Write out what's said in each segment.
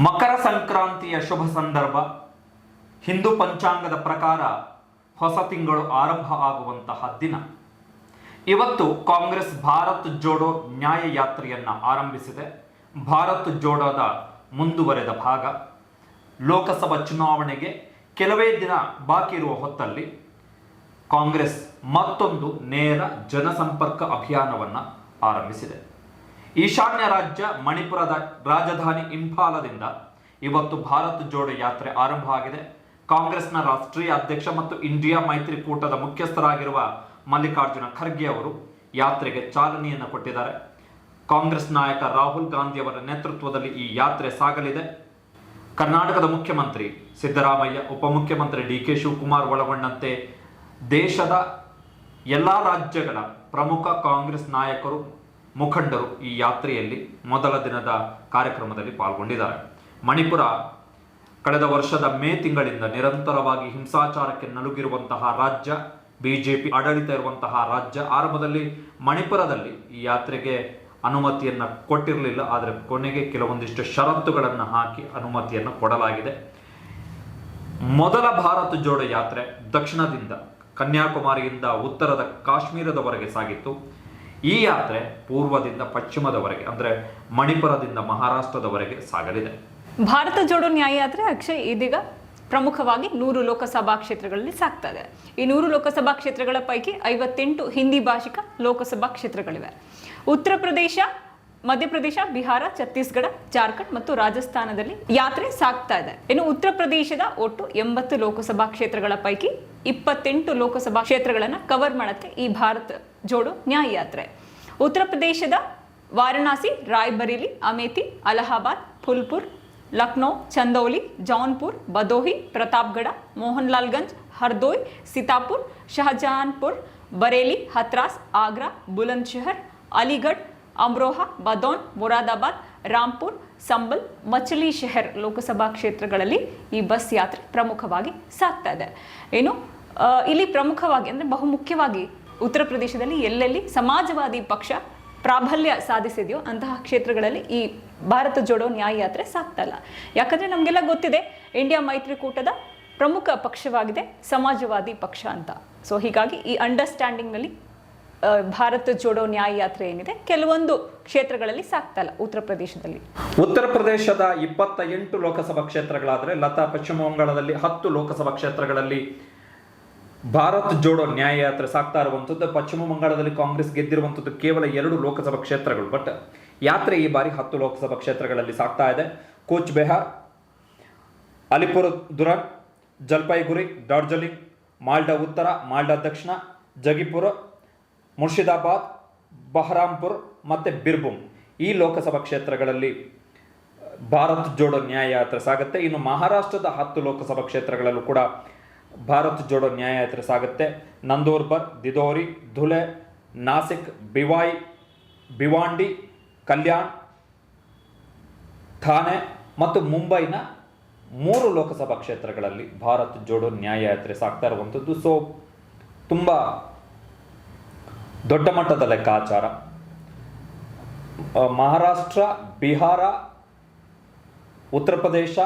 ಮಕರ ಸಂಕ್ರಾಂತಿಯ ಶುಭ ಸಂದರ್ಭ. ಹಿಂದೂ ಪಂಚಾಂಗದ ಪ್ರಕಾರ ಹೊಸ ತಿಂಗಳು ಆರಂಭ ಆಗುವಂತಹ ದಿನ. ಇವತ್ತು ಕಾಂಗ್ರೆಸ್ ಭಾರತ್ ಜೋಡೋ ನ್ಯಾಯ ಯಾತ್ರೆಯನ್ನು ಆರಂಭಿಸಿದೆ. ಭಾರತ್ ಜೋಡೋದ ಮುಂದುವರೆದ ಭಾಗ. ಲೋಕಸಭಾ ಚುನಾವಣೆಗೆ ಕೆಲವೇ ದಿನ ಬಾಕಿ ಇರುವ ಹೊತ್ತಲ್ಲಿ ಕಾಂಗ್ರೆಸ್ ಮತ್ತೊಂದು ನೇರ ಜನಸಂಪರ್ಕ ಅಭಿಯಾನವನ್ನು ಆರಂಭಿಸಿದೆ. ಈಶಾನ್ಯ ರಾಜ್ಯ ಮಣಿಪುರದ ರಾಜಧಾನಿ ಇಂಫಾಲದಿಂದ ಇವತ್ತು ಭಾರತ್ ಜೋಡೋ ಯಾತ್ರೆ ಆರಂಭ ಆಗಿದೆ. ಕಾಂಗ್ರೆಸ್ನ ರಾಷ್ಟ್ರೀಯ ಅಧ್ಯಕ್ಷ ಮತ್ತು ಇಂಡಿಯಾ ಮೈತ್ರಿಕೂಟದ ಮುಖ್ಯಸ್ಥರಾಗಿರುವ ಮಲ್ಲಿಕಾರ್ಜುನ ಖರ್ಗೆ ಅವರು ಯಾತ್ರೆಗೆ ಚಾಲನೆಯನ್ನು ಕೊಟ್ಟಿದ್ದಾರೆ. ಕಾಂಗ್ರೆಸ್ ನಾಯಕ ರಾಹುಲ್ ಗಾಂಧಿ ಅವರ ನೇತೃತ್ವದಲ್ಲಿ ಈ ಯಾತ್ರೆ ಸಾಗಲಿದೆ. ಕರ್ನಾಟಕದ ಮುಖ್ಯಮಂತ್ರಿ ಸಿದ್ದರಾಮಯ್ಯ, ಉಪಮುಖ್ಯಮಂತ್ರಿ ಡಿ ಕೆ ಶಿವಕುಮಾರ್ ಒಳಗೊಂಡಂತೆ ದೇಶದ ಎಲ್ಲ ರಾಜ್ಯಗಳ ಪ್ರಮುಖ ಕಾಂಗ್ರೆಸ್ ನಾಯಕರು ಮುಖಂಡರು ಈ ಯಾತ್ರೆಯಲ್ಲಿ ಮೊದಲ ದಿನದ ಕಾರ್ಯಕ್ರಮದಲ್ಲಿ ಪಾಲ್ಗೊಂಡಿದ್ದಾರೆ. ಮಣಿಪುರ ಕಳೆದ ವರ್ಷದ ಮೇ ತಿಂಗಳಿಂದ ನಿರಂತರವಾಗಿ ಹಿಂಸಾಚಾರಕ್ಕೆ ನಲುಗಿರುವಂತಹ ರಾಜ್ಯ, ಬಿಜೆಪಿ ಆಡಳಿತ ಇರುವಂತಹ ರಾಜ್ಯ ಆರಂಭದಲ್ಲಿ ಮಣಿಪುರದಲ್ಲಿ ಈ ಯಾತ್ರೆಗೆ ಅನುಮತಿಯನ್ನು ಕೊಟ್ಟಿರಲಿಲ್ಲ. ಆದರೆ ಕೊನೆಗೆ ಕೆಲವೊಂದಿಷ್ಟು ಷರತ್ತುಗಳನ್ನು ಹಾಕಿ ಅನುಮತಿಯನ್ನು ಕೊಡಲಾಗಿದೆ. ಮೊದಲ ಭಾರತ ಜೋಡೋ ಯಾತ್ರೆ ದಕ್ಷಿಣದಿಂದ ಕನ್ಯಾಕುಮಾರಿಯಿಂದ ಉತ್ತರದ ಕಾಶ್ಮೀರದವರೆಗೆ ಸಾಗಿತ್ತು. ಈ ಯಾತ್ರೆ ಪೂರ್ವದಿಂದ ಪಶ್ಚಿಮದವರೆಗೆ, ಅಂದ್ರೆ ಮಣಿಪುರದಿಂದ ಮಹಾರಾಷ್ಟ್ರದವರೆಗೆ ಸಾಗಲಿದೆ. ಭಾರತ ಜೋಡೋ ನ್ಯಾಯ ಯಾತ್ರೆ ಅಕ್ಷಯ್ ಇದೀಗ ಪ್ರಮುಖವಾಗಿ ನೂರು ಲೋಕಸಭಾ ಕ್ಷೇತ್ರಗಳಲ್ಲಿ ಸಾಗ್ತಾ ಇದೆ ಈ ನೂರು ಲೋಕಸಭಾ ಕ್ಷೇತ್ರಗಳ ಪೈಕಿ ಐವತ್ತೆಂಟು ಹಿಂದಿ ಭಾಷಿಕ ಲೋಕಸಭಾ ಕ್ಷೇತ್ರಗಳಿವೆ. ಉತ್ತರ ಪ್ರದೇಶ ಮಧ್ಯಪ್ರದೇಶ ಬಿಹಾರ, ಛತ್ತೀಸ್ಗಢ, ಜಾರ್ಖಂಡ್ ಮತ್ತು ರಾಜಸ್ಥಾನದಲ್ಲಿ ಯಾತ್ರೆ ಸಾಗ್ತಾ ಇದೆ. ಇನ್ನು ಉತ್ತರ ಪ್ರದೇಶದ ಒಟ್ಟು ಎಂಬತ್ತು ಲೋಕಸಭಾ ಕ್ಷೇತ್ರಗಳ ಪೈಕಿ ಇಪ್ಪತ್ತೆಂಟು ಲೋಕಸಭಾ ಕ್ಷೇತ್ರಗಳನ್ನು ಕವರ್ ಮಾಡುತ್ತೆ ಈ ಭಾರತ್ ಜೋಡೋ ನ್ಯಾಯ ಯಾತ್ರೆ ಉತ್ತರ ಪ್ರದೇಶದ ವಾರಣಾಸಿ, ರಾಯ್ಬರೇಲಿ, ಅಮೇಥಿ, ಅಲಹಾಬಾದ್, ಫುಲ್ಪುರ್, ಲಕ್ನೋ, ಚಂದೌಲಿ, ಜೌನ್ಪುರ್, ಬದೋಹಿ, ಪ್ರತಾಪ್ಗಢ, ಮೋಹನ್ಲಾಲ್ಗಂಜ್, ಹರ್ದೋಯ್, ಸಿತಾಪುರ್ ಶಹಜಹಾನ್ಪುರ್ ಬರೇಲಿ, ಹತ್ರಾಸ್, ಆಗ್ರಾ, ಬುಲಂದ್ಶಹರ್, ಅಲಿಗಢ್, ಅಮ್ರೋಹಾ, ಬದೋನ್, ಮುರಾದಾಬಾದ್, ರಾಂಪುರ್, ಸಂಬಲ್ ಮಚಲಿ ಶಹರ್ ಲೋಕಸಭಾ ಕ್ಷೇತ್ರಗಳಲ್ಲಿ ಈ ಬಸ್ ಯಾತ್ರೆ ಪ್ರಮುಖವಾಗಿ ಸಾಗ್ತಾ ಇದೆ. ಏನು ಇಲ್ಲಿ ಪ್ರಮುಖವಾಗಿ ಅಂದರೆ ಬಹುಮುಖ್ಯವಾಗಿ ಉತ್ತರ ಪ್ರದೇಶದಲ್ಲಿ ಎಲ್ಲೆಲ್ಲಿ ಸಮಾಜವಾದಿ ಪಕ್ಷ ಪ್ರಾಬಲ್ಯ ಸಾಧಿಸಿದೆಯೋ ಅಂತಹ ಕ್ಷೇತ್ರಗಳಲ್ಲಿ ಈ ಭಾರತ ಜೋಡೋ ನ್ಯಾಯ ಯಾತ್ರೆ ಸಾಕ್ತಲ್ಲ ಯಾಕಂದ್ರೆ ನಮಗೆಲ್ಲ ಗೊತ್ತಿದೆ ಇಂಡಿಯಾ ಮೈತ್ರಿಕೂಟದ ಪ್ರಮುಖ ಪಕ್ಷವಾಗಿದೆ, ಸಮಾಜವಾದಿ ಪಕ್ಷ ಅಂತ. ಸೊ ಹೀಗಾಗಿ ಈ ಅಂಡರ್ಸ್ಟ್ಯಾಂಡಿಂಗ್ನಲ್ಲಿ ನಲ್ಲಿ ಭಾರತ ಜೋಡೋ ನ್ಯಾಯ ಯಾತ್ರೆ ಏನಿದೆ, ಕೆಲವೊಂದು ಕ್ಷೇತ್ರಗಳಲ್ಲಿ ಸಾಕ್ತಲ್ಲ ಉತ್ತರ ಪ್ರದೇಶದಲ್ಲಿ. ಉತ್ತರ ಪ್ರದೇಶದ ಇಪ್ಪತ್ತ ಎಂಟು ಲೋಕಸಭಾ ಕ್ಷೇತ್ರಗಳಾದರೆ, ಲತಾ ಪಶ್ಚಿಮ ಬಂಗಾಳದಲ್ಲಿ ಹತ್ತು ಲೋಕಸಭಾ ಕ್ಷೇತ್ರಗಳಲ್ಲಿ ಭಾರತ್ ಜೋಡೋ ನ್ಯಾಯಯಾತ್ರೆ ಸಾಕ್ತಾ ಇರುವಂಥದ್ದು, ಪಶ್ಚಿಮ ಬಂಗಾಳದಲ್ಲಿ ಕಾಂಗ್ರೆಸ್ ಗೆದ್ದಿರುವಂಥದ್ದು ಕೇವಲ ಎರಡು ಲೋಕಸಭಾ ಕ್ಷೇತ್ರಗಳು. ಬಟ್ ಯಾತ್ರೆ ಈ ಬಾರಿ ಹತ್ತು ಲೋಕಸಭಾ ಕ್ಷೇತ್ರಗಳಲ್ಲಿ ಸಾಗ್ತಾ ಇದೆ. ಕೂಚ್ ಬೆಹಾರ್ ಅಲಿಪುರ ದುರನ್ ಜಲ್ಪೈಗುರಿ ಡಾರ್ಜಲಿಂಗ್, ಮಾಲ್ಡಾ ಉತ್ತರ, ಮಾಲ್ಡಾ ದಕ್ಷಿಣ, ಜಗಿಪುರ, ಮುರ್ಷಿದಾಬಾದ್, ಬಹರಾಂಪುರ್ ಮತ್ತು ಬಿರ್ಭೂಮ್ ಈ ಲೋಕಸಭಾ ಕ್ಷೇತ್ರಗಳಲ್ಲಿ ಭಾರತ್ ಜೋಡೋ ನ್ಯಾಯಯಾತ್ರೆ ಸಾಗುತ್ತೆ. ಇನ್ನು ಮಹಾರಾಷ್ಟ್ರದ ಹತ್ತು ಲೋಕಸಭಾ ಕ್ಷೇತ್ರಗಳಲ್ಲೂ ಕೂಡ ಭಾರತ್ ಜೋಡೋ ನ್ಯಾಯಯಾತ್ರೆ ಸಾಗುತ್ತೆ. ನಂದೂರ್ಬರ್ ದಿದೋರಿ, ಧುಲೆ, ನಾಸಿಕ್ ಬಿವಾಯ್ ಭಿವಾಂಡಿ ಕಲ್ಯಾಣ್ ಥಾಣೆ ಮತ್ತು ಮುಂಬೈನ ಮೂರು ಲೋಕಸಭಾ ಕ್ಷೇತ್ರಗಳಲ್ಲಿ ಭಾರತ್ ಜೋಡೋ ನ್ಯಾಯಯಾತ್ರೆ ಸಾಗ್ತಾ ಇರುವಂಥದ್ದು. ಸೊ ತುಂಬ ದೊಡ್ಡ ಮಟ್ಟದ ಲೆಕ್ಕಾಚಾರ. ಮಹಾರಾಷ್ಟ್ರ, ಬಿಹಾರ, ಉತ್ತರ ಪ್ರದೇಶ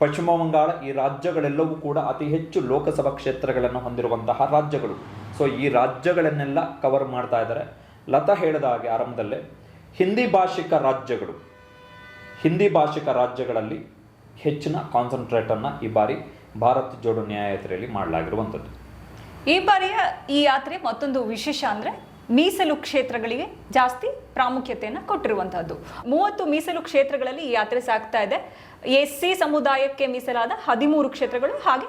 ಪಶ್ಚಿಮ ಬಂಗಾಳ ಈ ರಾಜ್ಯಗಳೆಲ್ಲವೂ ಕೂಡ ಅತಿ ಹೆಚ್ಚು ಲೋಕಸಭಾ ಕ್ಷೇತ್ರಗಳನ್ನು ಹೊಂದಿರುವಂತಹ ರಾಜ್ಯಗಳು. ಸೊ ಈ ರಾಜ್ಯಗಳನ್ನೆಲ್ಲ ಕವರ್ ಮಾಡ್ತಾ ಇದ್ದಾರೆ. ಲತಾ ಹೇಳಿದ ಹಾಗೆ ಆರಂಭದಲ್ಲೇ, ಹಿಂದಿ ಭಾಷಿಕ ರಾಜ್ಯಗಳು, ಹಿಂದಿ ಭಾಷಿಕ ರಾಜ್ಯಗಳಲ್ಲಿ ಹೆಚ್ಚಿನ ಕಾನ್ಸಂಟ್ರೇಟನ್ನು ಈ ಬಾರಿ ಭಾರತ್ ಜೋಡೋ ನ್ಯಾಯಾತ್ರೆಯಲ್ಲಿ ಮಾಡಲಾಗಿರುವಂಥದ್ದು. ಈ ಬಾರಿಯ ಈ ಯಾತ್ರೆ ಮತ್ತೊಂದು ವಿಶೇಷ ಅಂದ್ರೆ ಮೀಸಲು ಕ್ಷೇತ್ರಗಳಿಗೆ ಜಾಸ್ತಿ ಪ್ರಾಮುಖ್ಯತೆಯನ್ನು ಕೊಟ್ಟಿರುವಂತಹದ್ದು. ಮೂವತ್ತು ಮೀಸಲು ಕ್ಷೇತ್ರಗಳಲ್ಲಿ ಈ ಯಾತ್ರೆ ಸಾಗ್ತಾ ಇದೆ. ಎಸ್ ಸಿ ಸಮುದಾಯಕ್ಕೆ ಮೀಸಲಾದ ಹದಿಮೂರು ಕ್ಷೇತ್ರಗಳು ಹಾಗೆ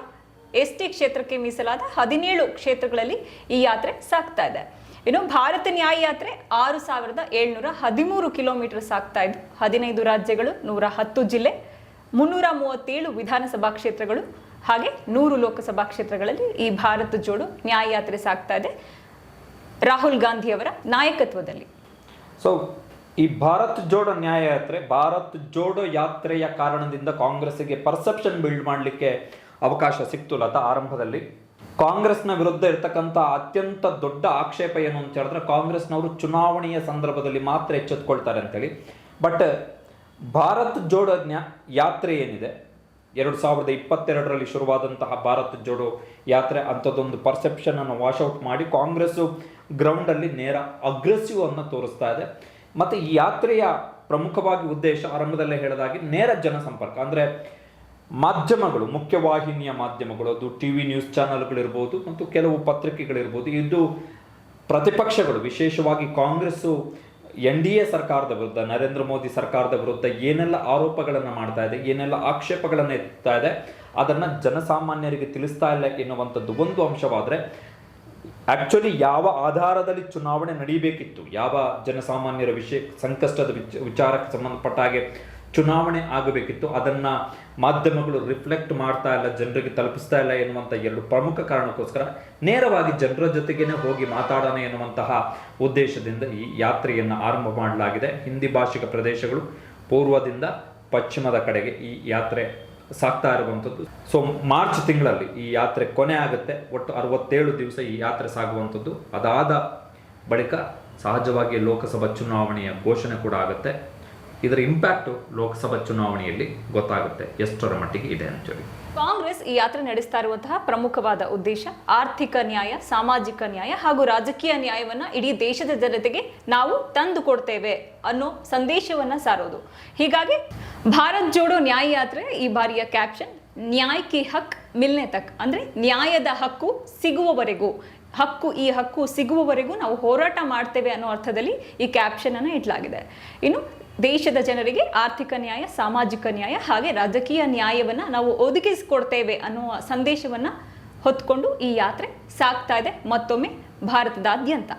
ಎಸ್ ಟಿ ಕ್ಷೇತ್ರಕ್ಕೆ ಮೀಸಲಾದ ಹದಿನೇಳು ಕ್ಷೇತ್ರಗಳಲ್ಲಿ ಈ ಯಾತ್ರೆ ಸಾಗ್ತಾ ಇದೆ. ಇನ್ನು ಭಾರತ ನ್ಯಾಯ ಯಾತ್ರೆ ಆರು ಸಾವಿರದ ಏಳ್ನೂರ ಹದಿಮೂರು ಕಿಲೋಮೀಟರ್ ಸಾಗ್ತಾ ಇದ್ದು ಹದಿನೈದು ರಾಜ್ಯಗಳು, ನೂರ ಹತ್ತು ಜಿಲ್ಲೆ, ಮುನ್ನೂರ ಮೂವತ್ತೇಳು ವಿಧಾನಸಭಾ ಕ್ಷೇತ್ರಗಳು ಹಾಗೆ ನೂರು ಲೋಕಸಭಾ ಕ್ಷೇತ್ರಗಳಲ್ಲಿ ಈ ಭಾರತ ಜೋಡು ನ್ಯಾಯ ಯಾತ್ರೆ ಸಾಗ್ತಾ ಇದೆ. ರಾಹುಲ್ ಗಾಂಧಿ ಅವರ ನಾಯಕತ್ವದಲ್ಲಿ. ಸೊ ಈ ಭಾರತ್ ಜೋಡೋ ನ್ಯಾಯ ಯಾತ್ರೆ ಭಾರತ್ ಜೋಡೋ ಯಾತ್ರೆಯ ಕಾರಣದಿಂದ ಕಾಂಗ್ರೆಸ್ಗೆ ಪರ್ಸೆಪ್ಷನ್ ಬಿಲ್ಡ್ ಮಾಡಲಿಕ್ಕೆ ಅವಕಾಶ ಸಿಕ್ತು ಲತಾ ಆರಂಭದಲ್ಲಿ. ಕಾಂಗ್ರೆಸ್ನ ವಿರುದ್ಧ ಇರತಕ್ಕಂಥ ಅತ್ಯಂತ ದೊಡ್ಡ ಆಕ್ಷೇಪ ಏನು ಅಂತ ಹೇಳಿದ್ರೆ ಕಾಂಗ್ರೆಸ್ನವರು ಚುನಾವಣೆಯ ಸಂದರ್ಭದಲ್ಲಿ ಮಾತ್ರ ಎಚ್ಚೆತ್ಕೊಳ್ತಾರೆ ಅಂತೇಳಿ. ಬಟ್ ಭಾರತ್ ಜೋಡೋ ಯಾತ್ರೆ ಏನಿದೆ? ಎರಡು ಸಾವಿರದ ಇಪ್ಪತ್ತೆರಡರಲ್ಲಿ ಶುರುವಾದಂತಹ ಭಾರತ್ ಜೋಡೋ ಯಾತ್ರೆ ಅಂಥದ್ದೊಂದು ಪರ್ಸೆಪ್ಷನ್ ಅನ್ನು ವಾಶೌಟ್ ಮಾಡಿ ಕಾಂಗ್ರೆಸ್ಸು ಗ್ರೌಂಡಲ್ಲಿ ನೇರ ಅಗ್ರೆಸಿವ್ ಅನ್ನು ತೋರಿಸ್ತಾ ಇದೆ. ಮತ್ತು ಈ ಯಾತ್ರೆಯ ಪ್ರಮುಖವಾಗಿ ಉದ್ದೇಶ ಆರಂಭದಲ್ಲೇ ಹೇಳೋದಾಗಿ ನೇರ ಜನಸಂಪರ್ಕ, ಅಂದರೆ ಮಾಧ್ಯಮಗಳು, ಮುಖ್ಯವಾಹಿನಿಯ ಮಾಧ್ಯಮಗಳು, ಅದು ಟಿ ವಿ ನ್ಯೂಸ್ ಚಾನಲ್ಗಳಿರ್ಬೋದು ಮತ್ತು ಕೆಲವು ಪತ್ರಿಕೆಗಳಿರ್ಬೋದು, ಇದು ಪ್ರತಿಪಕ್ಷಗಳು, ವಿಶೇಷವಾಗಿ ಕಾಂಗ್ರೆಸ್ಸು, ಎನ್ ಡಿ ಎ ಸರ್ಕಾರದ ವಿರುದ್ಧ, ನರೇಂದ್ರ ಮೋದಿ ಸರ್ಕಾರದ ವಿರುದ್ಧ ಏನೆಲ್ಲ ಆರೋಪಗಳನ್ನು ಮಾಡ್ತಾ ಇದೆ, ಏನೆಲ್ಲ ಆಕ್ಷೇಪಗಳನ್ನು ಎತ್ತಾ ಇದೆ, ಅದನ್ನು ಜನಸಾಮಾನ್ಯರಿಗೆ ತಿಳಿಸ್ತಾ ಇಲ್ಲ ಎನ್ನುವಂಥದ್ದು ಒಂದು ಅಂಶವಾದರೆ ಆಕ್ಚುಲಿ ಯಾವ ಆಧಾರದಲ್ಲಿ ಚುನಾವಣೆ ನಡೀಬೇಕಿತ್ತು, ಯಾವ ಜನಸಾಮಾನ್ಯರ ವಿಷಯ, ಸಂಕಷ್ಟದ ವಿಚ, ವಿಚಾರಕ್ಕೆ ಸಂಬಂಧಪಟ್ಟ ಹಾಗೆ ಚುನಾವಣೆ ಆಗಬೇಕಿತ್ತು, ಅದನ್ನು ಮಾಧ್ಯಮಗಳು ರಿಫ್ಲೆಕ್ಟ್ ಮಾಡ್ತಾ ಇಲ್ಲ, ಜನರಿಗೆ ತಲುಪಿಸ್ತಾ ಇಲ್ಲ ಎನ್ನುವಂಥ ಎರಡು ಪ್ರಮುಖ ಕಾರಣಕ್ಕೋಸ್ಕರ ನೇರವಾಗಿ ಜನರ ಜೊತೆಗೇನೆ ಹೋಗಿ ಮಾತಾಡೋಣ ಎನ್ನುವಂತಹ ಉದ್ದೇಶದಿಂದ ಈ ಯಾತ್ರೆಯನ್ನು ಆರಂಭ ಮಾಡಲಾಗಿದೆ. ಹಿಂದಿ ಭಾಷಿಕ ಪ್ರದೇಶಗಳು ಪೂರ್ವದಿಂದ ಪಶ್ಚಿಮದ ಕಡೆಗೆ ಈ ಯಾತ್ರೆ ಸಾಗ್ತಾ ಇರುವಂಥದ್ದು. ಸೊ ಮಾರ್ಚ್ ತಿಂಗಳಲ್ಲಿ ಈ ಯಾತ್ರೆ ಕೊನೆ ಆಗುತ್ತೆ. ಒಟ್ಟು ಅರವತ್ತೇಳು ದಿವಸ ಈ ಯಾತ್ರೆ ಸಾಗುವಂಥದ್ದು. ಅದಾದ ಬಳಿಕ ಸಹಜವಾಗಿ ಲೋಕಸಭಾ ಚುನಾವಣೆಯ ಘೋಷಣೆ ಕೂಡ ಆಗುತ್ತೆ. ಇದರ ಇಂಪ್ಯಾಕ್ಟ್ ಲೋಕಸಭಾ ಚುನಾವಣೆಯಲ್ಲಿ ಗೊತ್ತಾಗುತ್ತೆ. ಎಷ್ಟರ ಮಟ್ಟಿಗೆ ಇದೆ ಅಂತೇಳಿ ಕಾಂಗ್ರೆಸ್ ಈ ಯಾತ್ರೆ ನಡೆಸ್ತಾ ಇರುವಂತಹ ಪ್ರಮುಖವಾದ ಉದ್ದೇಶ ಆರ್ಥಿಕ ನ್ಯಾಯ, ಸಾಮಾಜಿಕ ನ್ಯಾಯ ಹಾಗೂ ರಾಜಕೀಯ ನ್ಯಾಯವನ್ನ ಇಡೀ ದೇಶದ ಜನತೆಗೆ ನಾವು ತಂದು ಕೊಡ್ತೇವೆ ಅನ್ನೋ ಸಂದೇಶವನ್ನ ಸಾರೋದು. ಹೀಗಾಗಿ ಭಾರತ್ ಜೋಡೋ ನ್ಯಾಯ ಯಾತ್ರೆ ಈ ಬಾರಿಯ ಕ್ಯಾಪ್ಷನ್ ನ್ಯಾಯ ಕಿ ಹಕ್, ಮಿಲ್ನೆ ತಕ್. ಅಂದ್ರೆ ನ್ಯಾಯದ ಹಕ್ಕು ಸಿಗುವವರೆಗೂ. ಹಕ್ಕು, ಈ ಹಕ್ಕು ಸಿಗುವವರೆಗೂ ನಾವು ಹೋರಾಟ ಮಾಡ್ತೇವೆ ಅನ್ನೋ ಅರ್ಥದಲ್ಲಿ ಈ ಕ್ಯಾಪ್ಷನ್ ಅನ್ನು ಇಡಲಾಗಿದೆ. ಇನ್ನು ದೇಶದ ಜನರಿಗೆ ಆರ್ಥಿಕ ನ್ಯಾಯ, ಸಾಮಾಜಿಕ ನ್ಯಾಯ ಹಾಗೆ ರಾಜಕೀಯ ನ್ಯಾಯವನ್ನು ನಾವು ಒದಗಿಸಿಕೊಡ್ತೇವೆ ಅನ್ನುವ ಸಂದೇಶವನ್ನು ಹೊತ್ಕೊಂಡು ಈ ಯಾತ್ರೆ ಸಾಗ್ತಾ ಇದೆ. ಮತ್ತೊಮ್ಮೆ ಭಾರತದಾದ್ಯಂತ.